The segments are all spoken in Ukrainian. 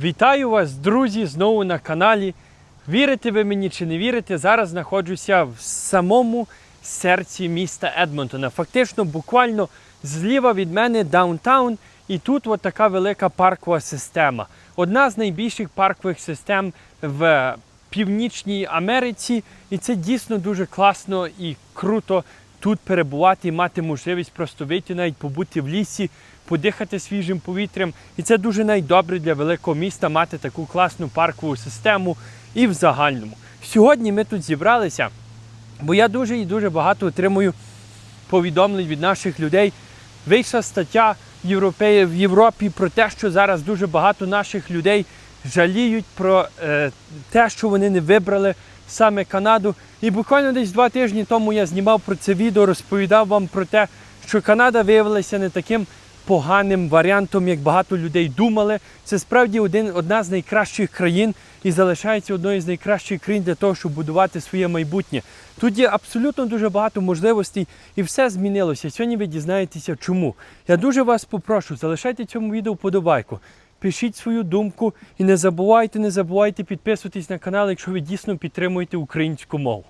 Вітаю вас, друзі, знову на каналі. Вірите ви мені чи не вірите, зараз знаходжуся в самому серці міста Едмонтона. Фактично, буквально зліва від мене даунтаун, і тут от така велика паркова система. Одна з найбільших паркових систем в Північній Америці. І це дійсно дуже класно і круто тут перебувати і мати можливість просто вийти, навіть побути в лісі, подихати свіжим повітрям. І це дуже найдобре для великого міста мати таку класну паркову систему і в загальному. Сьогодні ми тут зібралися, бо я дуже і дуже багато отримую повідомлень від наших людей. Вийшла стаття в Європі про те, що зараз дуже багато наших людей жаліють про е, те, що вони не вибрали саме Канаду. І буквально десь два тижні тому я знімав про це відео, розповідав вам про те, що Канада виявилася не таким поганим варіантом, як багато людей думали. Це справді один, одна з найкращих країн і залишається одною з найкращих країн для того, щоб будувати своє майбутнє. Тут є абсолютно дуже багато можливостей і все змінилося. Сьогодні ви дізнаєтеся, чому. Я дуже вас попрошу, залишайте цьому відео вподобайку. Пишіть свою думку і не забувайте, не забувайте підписуватись на канал, якщо ви дійсно підтримуєте українську мову.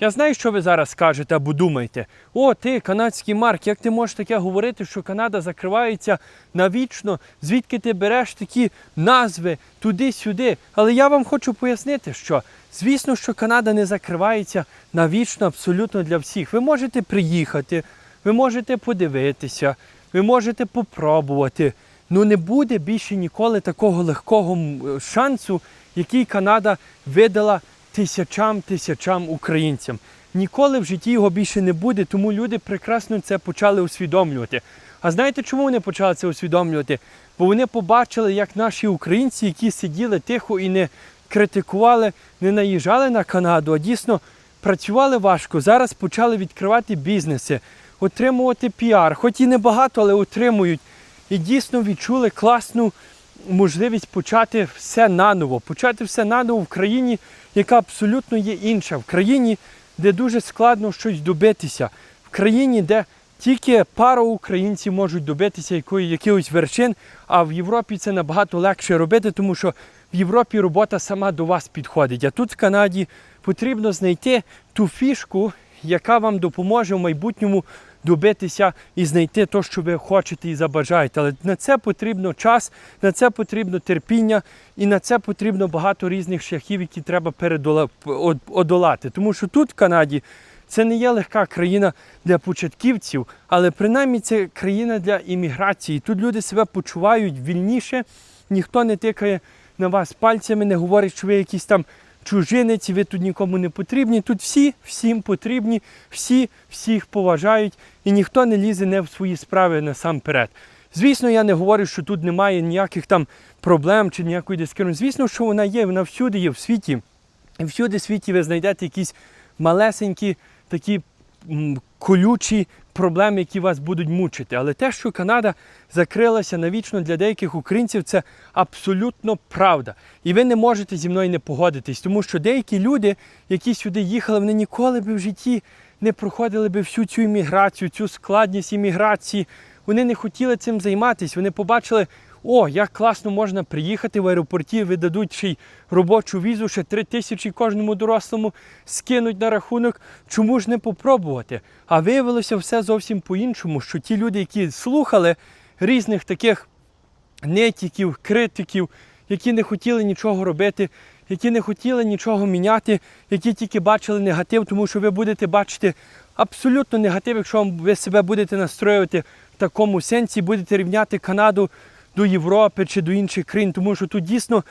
Я знаю, що ви зараз скажете або думаєте. О, ти, канадський Марк, як ти можеш таке говорити, що Канада закривається навічно? Звідки ти береш такі назви туди-сюди? Але я вам хочу пояснити, що звісно, що Канада не закривається навічно абсолютно для всіх. Ви можете приїхати, ви можете подивитися, ви можете попробувати. Ну не буде більше ніколи такого легкого шансу, який Канада видала тисячам тисячам українцям. Ніколи в житті його більше не буде, тому люди прекрасно це почали усвідомлювати. А знаєте, чому вони почали це усвідомлювати? Бо вони побачили, як наші українці, які сиділи тихо і не критикували, не наїжджали на Канаду, а дійсно працювали важко. Зараз почали відкривати бізнеси, отримувати піар, хоч і небагато, але отримують. І дійсно відчули класну можливість почати все наново, почати все наново в країні, яка абсолютно є інша, в країні, де дуже складно щось добитися, в країні, де тільки пара українців можуть добитися якої, якихось вершин, а в Європі це набагато легше робити, тому що в Європі робота сама до вас підходить. А тут в Канаді потрібно знайти ту фішку, яка вам допоможе в майбутньому добитися і знайти те, що ви хочете і забажаєте. Але на це потрібно час, на це потрібно терпіння, і на це потрібно багато різних шляхів, які треба одолати. Тому що тут, в Канаді, це не є легка країна для початківців, але принаймні це країна для імміграції. Тут люди себе почувають вільніше, ніхто не тикає на вас пальцями, не говорить, що ви якісь там чужинець, ви тут нікому не потрібні. Тут всі всім потрібні, всі всіх поважають, і ніхто не лізе не в свої справи насамперед. Звісно, я не говорю, що тут немає ніяких там проблем чи ніякої дискримінації. Звісно, що вона є, вона всюди є в світі. І всюди в світі ви знайдете якісь малесенькі такі колючі проблеми, які вас будуть мучити. Але те, що Канада закрилася навічно для деяких українців, це абсолютно правда. І ви не можете зі мною не погодитись, тому що деякі люди, які сюди їхали, вони ніколи би в житті не проходили би всю цю імміграцію, цю складність імміграції. Вони не хотіли цим займатися. Вони побачили, о, як класно можна приїхати в аеропорті, видадуть ще й робочу візу, ще три тисячі кожному дорослому скинуть на рахунок. Чому ж не попробувати? А виявилося все зовсім по-іншому, що ті люди, які слухали різних таких нетіків, критиків, які не хотіли нічого робити, які не хотіли нічого міняти, які тільки бачили негатив, тому що ви будете бачити абсолютно негатив, якщо ви себе будете настроювати в такому сенсі, будете рівняти Канаду до Європи чи до інших країн, тому що тут дійсно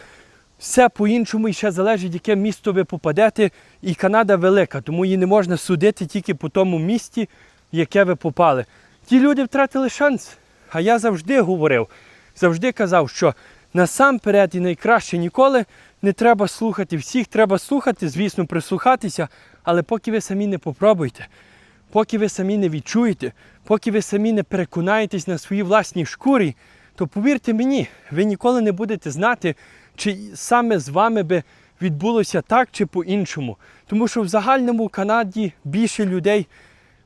все по-іншому і ще залежить, яке місто ви попадете. І Канада велика, тому її не можна судити тільки по тому місті, в яке ви попали. Ті люди втратили шанс. А я завжди говорив, завжди казав, що насамперед і найкраще ніколи не треба слухати всіх, треба слухати, звісно, прислухатися, але поки ви самі не попробуєте, поки ви самі не відчуєте, поки ви самі не переконаєтесь на своїй власній шкурі, то повірте мені, ви ніколи не будете знати, чи саме з вами би відбулося так чи по-іншому. Тому що в загальному Канаді більше людей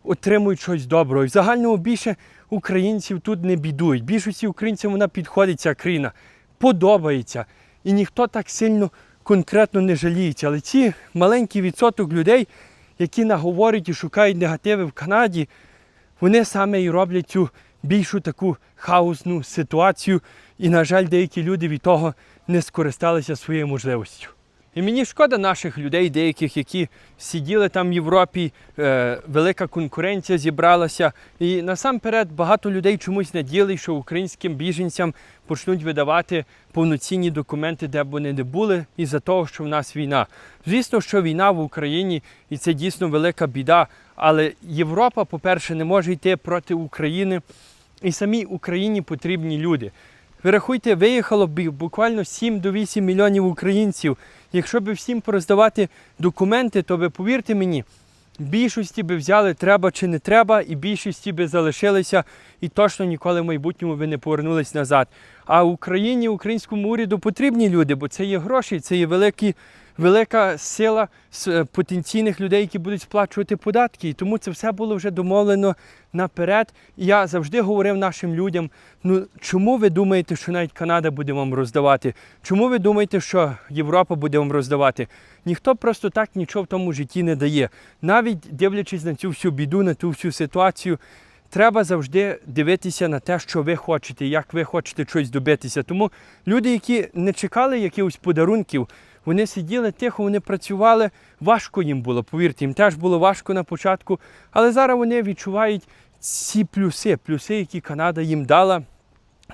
отримують щось доброго. І в загальному більше українців тут не бідують. Більшості українців вона підходить ця країна. подобається. І ніхто так сильно конкретно не жаліється. Але ці маленький відсоток людей, які наговорять і шукають негативи в Канаді, вони саме і роблять цю більшу таку хаосну ситуацію. І, на жаль, деякі люди від того не скористалися своєю можливістю. І мені шкода наших людей, деяких, які сиділи там в Європі, е, велика конкуренція зібралася. І насамперед багато людей чомусь надіяли, що українським біженцям почнуть видавати повноцінні документи, де б вони не були, із-за того, що в нас війна. Звісно, що війна в Україні, і це дійсно велика біда. Але Європа, по-перше, не може йти проти України. І самій Україні потрібні люди. Ви рахуйте, виїхало б буквально 7 до 8 мільйонів українців. Якщо б всім пороздавати документи, то ви повірте мені, більшості би взяли треба чи не треба, і більшості би залишилися, і точно ніколи в майбутньому ви не повернулись назад. А Україні, українському уряду потрібні люди, бо це є гроші, це є великі, велика сила е, потенційних людей, які будуть сплачувати податки. І тому це все було вже домовлено наперед. І я завжди говорив нашим людям: ну чому ви думаєте, що навіть Канада буде вам роздавати? Чому ви думаєте, що Європа буде вам роздавати? Ніхто просто так нічого в тому житті не дає. Навіть дивлячись на цю всю біду, на ту всю ситуацію. Треба завжди дивитися на те, що ви хочете, як ви хочете щось добитися. Тому люди, які не чекали якихось подарунків, вони сиділи тихо, вони працювали. Важко їм було, повірте, їм теж було важко на початку. Але зараз вони відчувають ці плюси, плюси, які Канада їм дала.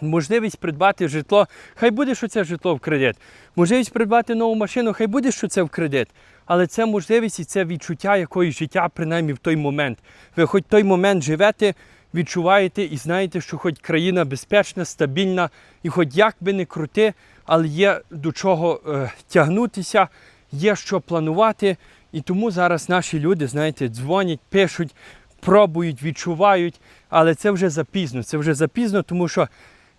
Можливість придбати житло, хай буде, що це житло в кредит. Можливість придбати нову машину, хай буде, що це в кредит. Але це можливість і це відчуття якоїсь життя, принаймні в той момент. Ви хоч той момент живете, відчуваєте і знаєте, що хоч країна безпечна, стабільна, і хоч як би не крути, але є до чого е, тягнутися, є що планувати. І тому зараз наші люди, знаєте, дзвонять, пишуть, пробують, відчувають, але це вже запізно. Це вже запізно, тому що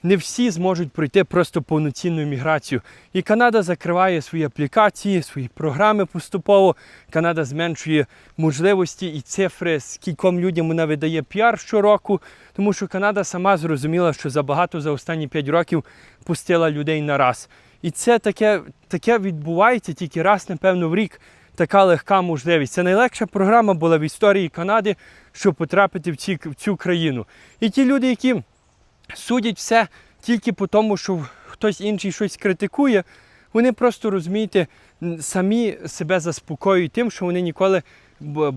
не всі зможуть пройти просто повноцінну міграцію. І Канада закриває свої аплікації, свої програми поступово. Канада зменшує можливості і цифри, скільком людям вона видає піар щороку, тому що Канада сама зрозуміла, що забагато за останні 5 років пустила людей на раз. І це таке, таке відбувається тільки раз, напевно, в рік. Така легка можливість. Це найлегша програма була в історії Канади, щоб потрапити в, ці, в цю країну. І ті люди, які судять все тільки по тому, що хтось інший щось критикує, вони просто розумієте, самі себе заспокоюють тим, що вони ніколи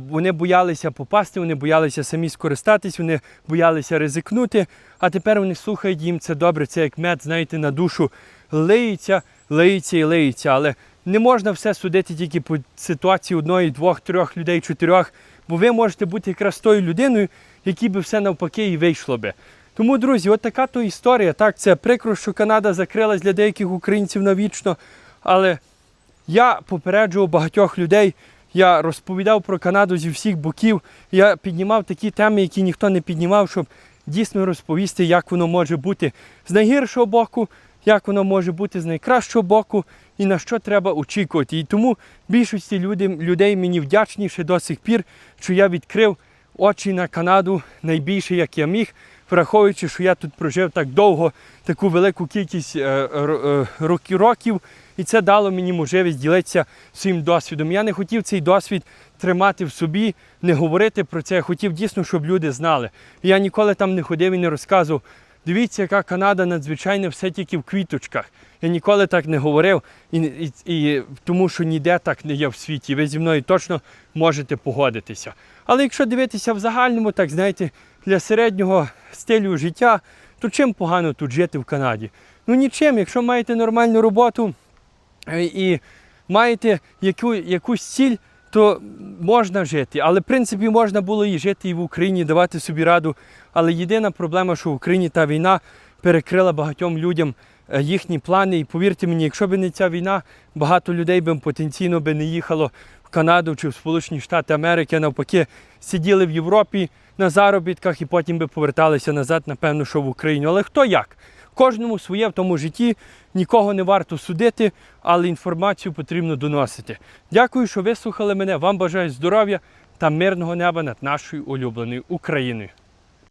вони боялися попасти, вони боялися самі скористатись, вони боялися ризикнути. А тепер вони слухають їм це добре, це як мед, знаєте, на душу лиється, лиється і лиється. Але не можна все судити тільки по ситуації одної, двох, трьох людей, чотирьох, бо ви можете бути якраз тою людиною, якій би все навпаки і вийшло би. Тому, друзі, от така то історія. Так, це прикро, що Канада закрилась для деяких українців навічно. Але я попереджував багатьох людей. Я розповідав про Канаду зі всіх боків. Я піднімав такі теми, які ніхто не піднімав, щоб дійсно розповісти, як воно може бути з найгіршого боку, як воно може бути з найкращого боку і на що треба очікувати. І тому більшості людей мені вдячніше до сих пір, що я відкрив очі на Канаду найбільше, як я міг, враховуючи, що я тут прожив так довго, таку велику кількість е, е, років, і це дало мені можливість ділитися своїм досвідом. Я не хотів цей досвід тримати в собі, не говорити про це. Я хотів дійсно, щоб люди знали. Я ніколи там не ходив і не розказував. Дивіться, яка Канада надзвичайно все тільки в квіточках. Я ніколи так не говорив, і, і, і тому що ніде так не є в світі. Ви зі мною точно можете погодитися. Але якщо дивитися в загальному, так знаєте, для середнього стилю життя, то чим погано тут жити в Канаді? Ну нічим, якщо маєте нормальну роботу е, і маєте яку, якусь ціль, то можна жити. Але в принципі можна було і жити і в Україні, давати собі раду. Але єдина проблема, що в Україні та війна перекрила багатьом людям їхні плани. І повірте мені, якщо б не ця війна, багато людей би потенційно би не їхало в Канаду чи в Сполучені Штати Америки, навпаки, сиділи в Європі на заробітках і потім би поверталися назад, напевно, що в Україну. Але хто як? Кожному своє в тому житті, нікого не варто судити, але інформацію потрібно доносити. Дякую, що вислухали мене. Вам бажаю здоров'я та мирного неба над нашою улюбленою Україною.